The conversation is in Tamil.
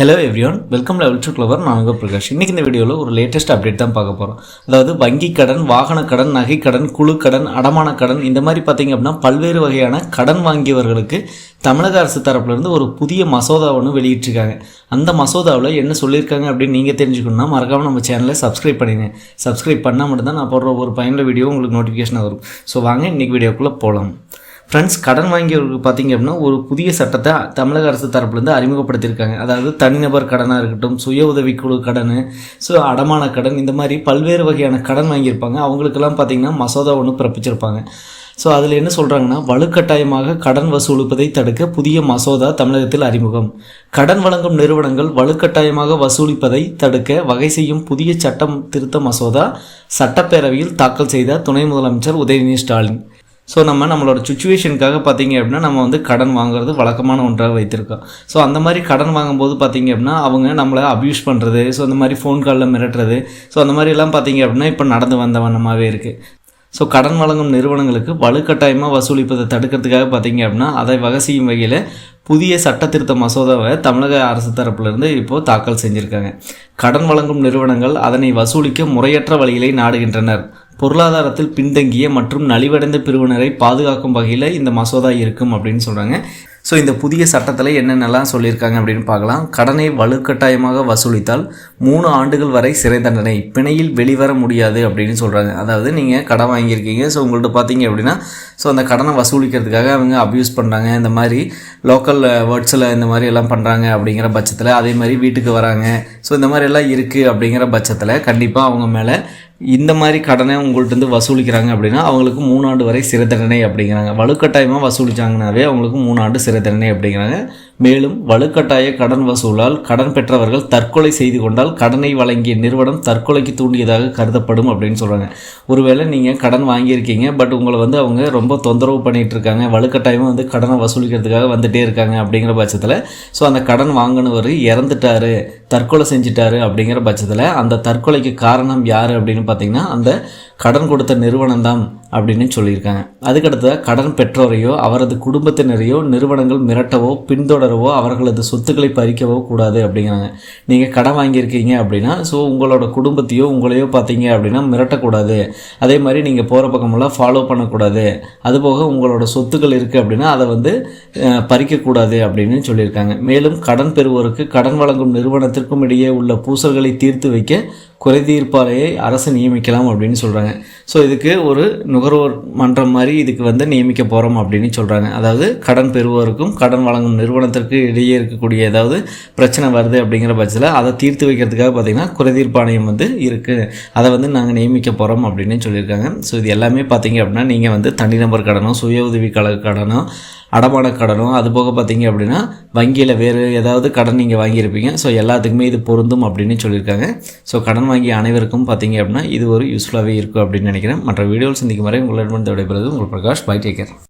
Hello everyone welcome level to clever நான் உங்கள் பிரகாஷ். இன்றைக்கி இந்த வீடியோவில் ஒரு லேட்டஸ்ட் அப்டேட் தான் பார்க்க போகிறோம் அதாவது வங்கி கடன் வாகன கடன் நகை கடன் குழு கடன் அடமான கடன் இந்த மாதிரி பார்த்தீங்க அப்படின்னா பல்வேறு வகையான கடன் வாங்கியவர்களுக்கு தமிழக அரசு தரப்புலேருந்து ஒரு புதிய மசோதா ஒன்று வெளியிட்டிருக்காங்க. அந்த மசோதாவில் என்ன சொல்லியிருக்காங்க அப்படின்னு நீங்கள் தெரிஞ்சுக்கணும்னா மறக்காமல் நம்ம சேனலை சப்ஸ்கிரைப் பண்ணிடுங்க. சப்ஸ்கிரைப் பண்ணால் மட்டும்தான் நான் போடுற ஒரு பயனுள்ள வீடியோ உங்களுக்கு நோட்டிஃபிகேஷன் வரும். ஸோ வாங்க இன்றைக்கி வீடியோக்குள்ளே போகலாம் ஃப்ரெண்ட்ஸ் கடன் வாங்கியவர்களுக்கு பார்த்தீங்க அப்படின்னா ஒரு புதிய சட்டத்தை தமிழக அரசு தரப்புலேருந்து அறிமுகப்படுத்தியிருக்காங்க. அதாவது தனிநபர் கடனாக இருக்கட்டும் சுய உதவிக்குழு கடன் ஸோ அடமான கடன் இந்த மாதிரி பல்வேறு வகையான கடன் வாங்கியிருப்பாங்க. அவங்களுக்கெல்லாம் பார்த்தீங்கன்னா மசோதா ஒன்று பிறப்பிச்சிருப்பாங்க. ஸோ அதில் என்ன சொல்கிறாங்கன்னா வலுக்கட்டாயமாக கடன் வசூலிப்பதை தடுக்க புதிய மசோதா தமிழகத்தில் அறிமுகம். கடன் வழங்கும் நிறுவனங்கள் வலுக்கட்டாயமாக வசூலிப்பதை தடுக்க வகை செய்யும் புதிய சட்டம் திருத்த மசோதா சட்டப்பேரவையில் தாக்கல் செய்த துணை முதலமைச்சர் உதயநிதி ஸ்டாலின். ஸோ நம்ம நம்மளோட சுச்சுவேஷனுக்காக பார்த்தீங்க அப்படின்னா நம்ம வந்து கடன் வாங்குறது வழக்கமான ஒன்றாக வைத்திருக்கோம். ஸோ அந்த மாதிரி கடன் வாங்கும்போது பார்த்தீங்க அப்படின்னா அவங்க நம்மளை அப்யூஸ் பண்ணுறது ஸோ அந்த மாதிரி ஃபோன் காலில் மிரட்டுறது ஸோ அந்த மாதிரிலாம் பார்த்தீங்க அப்படின்னா இப்போ நடந்து வந்த வண்ணமாகவே இருக்குது ஸோ கடன் வழங்கும் நிறுவனங்களுக்கு வலுக்கட்டாயமாக வசூலிப்பதை தடுக்கிறதுக்காக பார்த்தீங்க அப்படின்னா அதை வகை செய்யும் வகையில் புதிய சட்ட திருத்த மசோதாவை தமிழக அரசு தரப்பிலிருந்து இப்போது தாக்கல் செஞ்சுருக்காங்க. கடன் வழங்கும் நிறுவனங்கள் அதனை வசூலிக்க முறையற்ற வழிகளை நாடுகின்றனர். பொருளாதாரத்தில் பின்தங்கிய மற்றும் நலிவடைந்த பிரிவினரை பாதுகாக்கும் வகையில் இந்த மசோதா இருக்கும் அப்படின்னு சொல்கிறாங்க ஸோ இந்த புதிய சட்டத்தில் என்னென்னலாம் சொல்லியிருக்காங்க அப்படின்னு பார்க்கலாம். கடனை வலுக்கட்டாயமாக வசூலித்தால் மூணு ஆண்டுகள் வரை சிறை தண்டனை பிணையில் வெளிவர முடியாது அப்படின்னு சொல்கிறாங்க அதாவது நீங்கள் கடன் வாங்கியிருக்கீங்க. ஸோ உங்கள்கிட்ட பார்த்தீங்க அப்படின்னா ஸோ அந்த கடனை வசூலிக்கிறதுக்காக அவங்க அப்யூஸ் பண்ணுறாங்க இந்த மாதிரி லோக்கல் வேர்ட்ஸில் இந்த மாதிரி எல்லாம் பண்ணுறாங்க அப்படிங்கிற பட்சத்தில் அதே மாதிரி வீட்டுக்கு வராங்க. ஸோ இந்த மாதிரி எல்லாம் இருக்குது அப்படிங்கிற பட்சத்தில் கண்டிப்பாக அவங்க மேலே இந்த மாதிரி கடனை உங்கள்கிட்ட வசூலிக்கிறாங்க அப்படின்னா அவங்களுக்கு மூணாண்டு வரை சிறை தண்டனை அப்படிங்கிறாங்க. வலுக்கட்டாயமாக வசூலித்தாங்கனாவே அவங்களுக்கு மூணாண்டு சிறை தண்டனை அப்படிங்கிறாங்க. மேலும் வலுக்கட்டாய கடன் வசூலால் கடன் பெற்றவர்கள் தற்கொலை செய்து கொண்டால் கடனை வழங்கிய நிறுவனம் தற்கொலைக்கு தூண்டியதாக கருதப்படும் அப்படின்னு சொல்கிறாங்க ஒருவேளை நீங்கள் கடன் வாங்கியிருக்கீங்க பட் உங்களை வந்து அவங்க ரொம்ப தொந்தரவு பண்ணிகிட்டு இருக்காங்க வலுக்கட்டாயமாக வந்து கடனை வசூலிக்கிறதுக்காக வந்துகிட்டே இருக்காங்க அப்படிங்கிற பட்சத்தில் ஸோ அந்த கடன் வாங்கினவர் இறந்துட்டாரு தற்கொலை செஞ்சிட்டாரு அப்படிங்கிற பட்சத்தில் அந்த தற்கொலைக்கு காரணம் யார் அப்படின்னு பார்த்தீங்கன்னா அந்த கடன் கொடுத்த நிறுவனம் தான் அப்படின்னு சொல்லியிருக்காங்க. அதுக்கடுத்ததாக கடன் பெற்றோரையோ அவரது குடும்பத்தினரையோ நிறுவனங்கள் மிரட்டவோ பின்தொடரவோ அவர்களது சொத்துக்களை பறிக்கவோ கூடாது அப்படிங்கிறாங்க. நீங்கள் கடன் வாங்கியிருக்கீங்க அப்படின்னா ஸோ உங்களோட குடும்பத்தையோ உங்களையோ பார்த்தீங்க அப்படின்னா மிரட்டக்கூடாது. அதே மாதிரி நீங்கள் போகிற பக்கமெல்லாம் ஃபாலோ பண்ணக்கூடாது. அதுபோக உங்களோட சொத்துக்கள் இருக்குது அப்படின்னா அதை வந்து பறிக்கக்கூடாது அப்படின்னு சொல்லியிருக்காங்க. மேலும் கடன் பெறுவோருக்கு கடன் வழங்கும் நிறுவனத்திற்கும் இடையே உள்ள பூசல்களை தீர்த்து வைக்க குறைதீர்ப்பாளையை அரசு நியமிக்கலாம் அப்படின்னு சொல்கிறாங்க ஸோ இதுக்கு ஒரு நுகர்வோர் மன்றம் மாதிரி இதுக்கு வந்து நியமிக்க போகிறோம் அப்படின்னு சொல்கிறாங்க அதாவது கடன் பெறுவோருக்கும் கடன் வழங்கும் நிறுவனத்திற்கு இடையே இருக்கக்கூடிய ஏதாவது பிரச்சனை வருது அப்படிங்கிற பட்சத்தில் அதை தீர்த்து வைக்கிறதுக்காக பார்த்திங்கன்னா குறைதீர்ப்பாணையம் வந்து இருக்குது அதை வந்து நாங்கள் நியமிக்க போகிறோம் அப்படின்னு சொல்லியிருக்காங்க. ஸோ இது எல்லாமே பார்த்திங்க அப்படின்னா நீங்கள் வந்து தனிநபர் கடனோ சுய உதவி கழக கடனோ அடமான கடனும் அது போக பார்த்தீங்க அப்படின்னா வங்கியில் வேறு ஏதாவது கடன் நீங்கள் வாங்கியிருப்பீங்க. ஸோ எல்லாத்துக்குமே இது பொருந்தும் அப்படின்னு சொல்லியிருக்காங்க. ஸோ கடன் வாங்கிய அனைவருக்கும் பார்த்தீங்க அப்படின்னா இது ஒரு யூஸ்ஃபுல்லாகவே இருக்கும் அப்படின்னு நினைக்கிறேன். மற்ற வீடியோவில் சந்திக்கும் வரை உங்களிடம் விடைபெறுவது உங்கள் பிரகாஷ் பை டேக்கர்